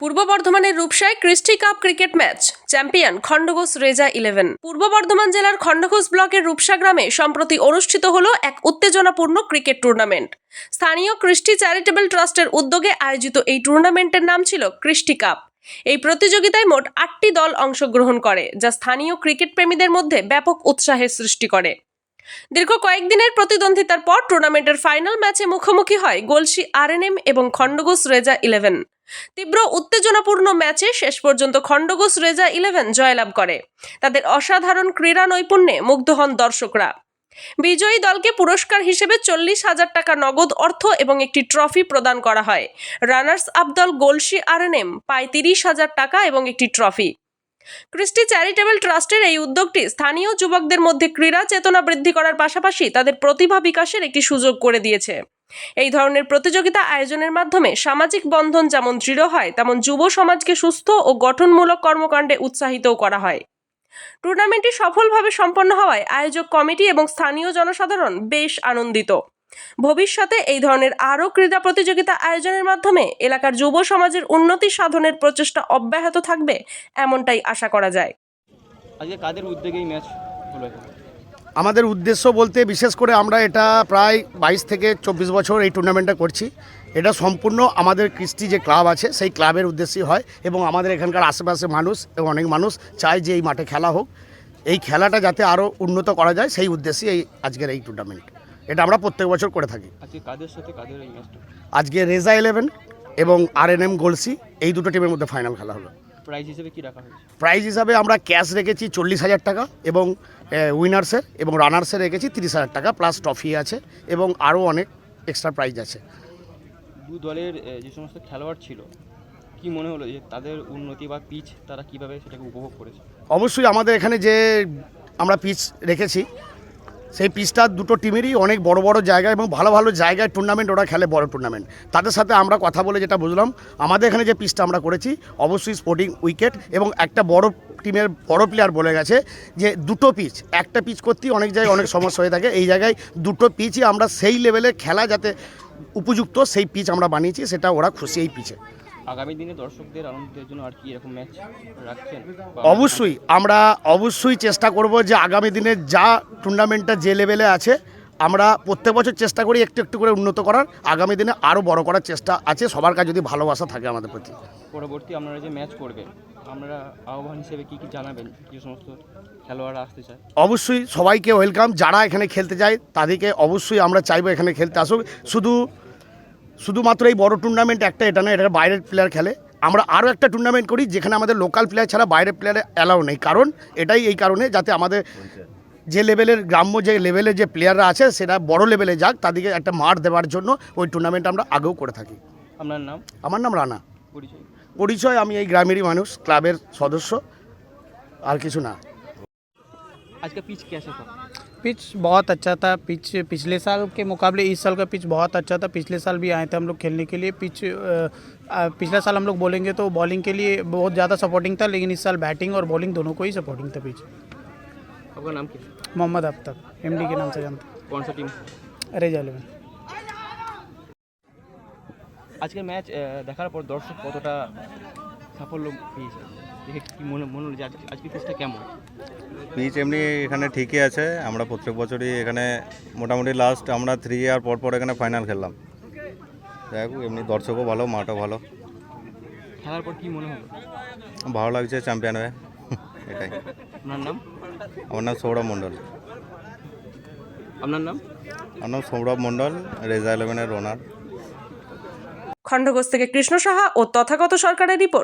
পূর্ব বর্ধমানের রূপসায় Christie cup cricket match, champion Khandaghosh Reza eleven. Purba Bardhaman জেলার খণ্ডঘোষ ব্লকের রূপসা গ্রামে সম্প্রতি অনুষ্ঠিত হল এক উত্তেজনাপূর্ণ ক্রিকেট টুর্নামেন্ট। স্থানীয় ক্রিস্টি চ্যারিটেবল ট্রাস্টের উদ্যোগে আয়োজিত এই টুর্নামেন্টের নাম ছিল ক্রিস্টি কাপ। এই প্রতিযোগিতায় মোট আটটি দল অংশগ্রহণ করে, যা স্থানীয় ক্রিকেট প্রেমীদের মধ্যে ব্যাপক উৎসাহের সৃষ্টি করে। দীর্ঘ কয়েকদিনের প্রতিদ্বন্দ্বিতার পর টুর্নামেন্টের ফাইনাল ম্যাচে মুখোমুখি হয় গোলসি আরএনএম এবং খণ্ডঘোষ রেজা ইলেভেন। তীব্র উত্তেজনাপূর্ণ ম্যাচে শেষ পর্যন্ত খণ্ডঘোষ রেজা ইলেভেন জয়লাভ করে। তাদের অসাধারণ ক্রীড়া নৈপুণ্যে মুগ্ধ হন দর্শকরা। বিজয়ী দলকে পুরস্কার হিসেবে চল্লিশ হাজার টাকা নগদ অর্থ এবং একটি ট্রফি প্রদান করা হয়। রানার্স আপ দল গোলসি আরএনএম পায় তিরিশ হাজার টাকা এবং একটি ট্রফি। ক্রিস্টি চ্যারিটেবল ট্রাস্টের এই উদ্যোগটি স্থানীয় যুবকদের মধ্যে ক্রীড়া চেতনা বৃদ্ধি করার পাশাপাশি তাদের প্রতিভা বিকাশের একটি সুযোগ করে দিয়েছে। এই ধরনের প্রতিযোগিতা আয়োজনের মাধ্যমে সামাজিক বন্ধন যেমন দৃঢ় হয়, তেমন যুব সমাজকে সুস্থ ও গঠনমূলক কর্মকাণ্ডে উৎসাহিতও করা হয়। টুর্নামেন্টটি সফলভাবে সম্পন্ন হওয়ায় আয়োজক কমিটি এবং স্থানীয় জনসাধারণ বেশ আনন্দিত। ভবিষ্যতে এই ধরনের আরও ক্রীড়া প্রতিযোগিতা আয়োজনের মাধ্যমে এলাকার যুব সমাজের উন্নতি সাধনের প্রচেষ্টা অব্যাহত থাকবে এমনটাই আশা করা যায়। আজকে কাদের উদ্যোগে এই ম্যাচ হলো আমাদের উদ্দেশ্য বলতে বিশেষ করে আমরা এটা প্রায় বাইশ থেকে চব্বিশ বছর এই টুর্নামেন্টটা করছি। এটা সম্পূর্ণ আমাদের কৃষ্টি যে ক্লাব আছে সেই ক্লাবের উদ্দেশ্যেই হয় এবং আমাদের এখানকার আশেপাশে মানুষ এবং অনেক মানুষ চায় যে এই মাঠে খেলা হোক। এই খেলাটা যাতে আরও উন্নত করা যায় সেই উদ্দেশ্যে এই আজকের এই টুর্নামেন্ট এটা আমরা প্রত্যেক বছর করে থাকি। আজকে রেজা ইলেভেন এবং আর এন এম গোলসি এই দুটো টিমের মধ্যে ফাইনাল খেলা হলো। প্রাইজ হিসেবে কি রাখা হয়েছে? প্রাইজ হিসাবে আমরা ক্যাশ রেখেছি চল্লিশ হাজার টাকা এবং উইনার্সের এবং রানার্সের রেখেছি তিরিশ হাজার টাকা প্লাস ট্রফি আছে এবং আরও অনেক এক্সট্রা প্রাইজ আছে। দু দলের যে সমস্ত খেলোয়াড় ছিল কি মনে হলো যে তাদের উন্নতি বা পিচ তারা কীভাবে সেটাকে উপভোগ করেছে? অবশ্যই আমাদের এখানে যে আমরা পিচ রেখেছি সেই পিচটা দুটো টিমেরই অনেক বড় বড় জায়গা এবং ভালো ভালো জায়গায় টুর্নামেন্ট ওরা খেলে বড় টুর্নামেন্ট তাদের সাথে আমরা কথা বলে যেটা বুঝলাম, আমাদের এখানে যে পিচটা আমরা করেছি, অবশ্যই স্পোর্টিং উইকেট এবং একটা বড় টিমের বড় প্লেয়ার বলে গেছে যে দুটো পিচ একটা পিচ করতেই অনেক জায়গায় অনেক সমস্যা হয়ে থাকে। এই জায়গায় দুটো পিচই আমরা সেই লেভেলে খেলা যাতে উপযুক্ত সেই পিচ আমরা বানিয়েছি, সেটা ওরা খুশি এই পিচে আগামী দিনে দর্শকদের আনন্দের জন্য আর কি এরকম ম্যাচ রাখছেন অবশ্যই আমরা অবশ্যই চেষ্টা করব যে আগামী দিনে যা টুর্নামেন্টটা যে লেভেলে আছে আমরা প্রত্যেক বছর চেষ্টা করি একটু একটু করে উন্নত করার। আগামী দিনে আরও বড় করার চেষ্টা আছে সবার কাছে যদি ভালোবাসা থাকে আমাদের প্রতি। পরবর্তী আপনারা যে ম্যাচ করবেন আমরা আহ্বান হিসেবে কি কি জানাবেন যে সমস্ত খেলোয়াড়রা আসতে চায়? অবশ্যই সবাইকে ওয়েলকাম যারা এখানে খেলতে যায় তাদেরকে অবশ্যই আমরা চাইব এখানে খেলতে আসুক। শুধু শুধুমাত্র এই বড় টুর্নামেন্ট একটা এটা না এটা বাইরের প্লেয়ার খেলে। আমরা আরও একটা টুর্নামেন্ট করি যেখানে আমাদের লোকাল প্লেয়ার ছাড়া বাইরের প্লেয়ারে অ্যালাউ নেই। কারণ এটাই এই কারণে যাতে আমাদের যে লেভেলের গ্রাম্য যে লেভেলের যে প্লেয়াররা আছে সেটা বড় লেভেলে যাক তাদেরকে একটা মার দেওয়ার জন্য ওই টুর্নামেন্ট আমরা আগেও করে থাকি। আপনার নাম? আমার নাম রানা। পরিচয়? আমি এই গ্রামেরই মানুষ ক্লাবের সদস্য আর কিছু না। আজকে পিচ पिच बहुत अच्छा था पिच पिछले साल के मुकाबले इस साल का पिच बहुत अच्छा था पिछले साल भी आए थे हम लोग खेलने के लिए पिच अ, अ, पिछला साल हम लोग बोलेंगे तो बॉलिंग के लिए बहुत ज़्यादा सपोर्टिंग था लेकिन इस साल बैटिंग और बॉलिंग दोनों को ही सपोर्टिंग था पिच आपका नाम क्या है? मोहम्मद अख्तर एम के नाम से जानते कौन सा टीम अरे जालेवन আজকে ম্যাচ দেখার পর দর্শক কতটা সাফল্য পেয়েছে। দেখে কি মনে মনে হলো যে আজকে পিচটা কেমন? পিচ এমনি এখানে ঠিকই আছে। আমরা প্রত্যেক বছরই এখানে মোটামুটি লাস্ট আমরা থ্রি ইয়ার পর পর এখানে ফাইনাল খেললাম। যাই হোক এমনি দর্শকও ভালো মাঠও ভালো। খেলার পর কি মনে হলো? ভালো লাগছে চ্যাম্পিয়ন হয়ে। এটাই। আপনার নাম? আমার নাম সৌরভ মণ্ডল। আপনার নাম? আমার নাম সৌরভ মণ্ডল রেজা ইলেভেনের ওনার খণ্ডঘোষ থেকে কৃষ্ণ সাহা ও তথাগত সরকারের রিপোর্ট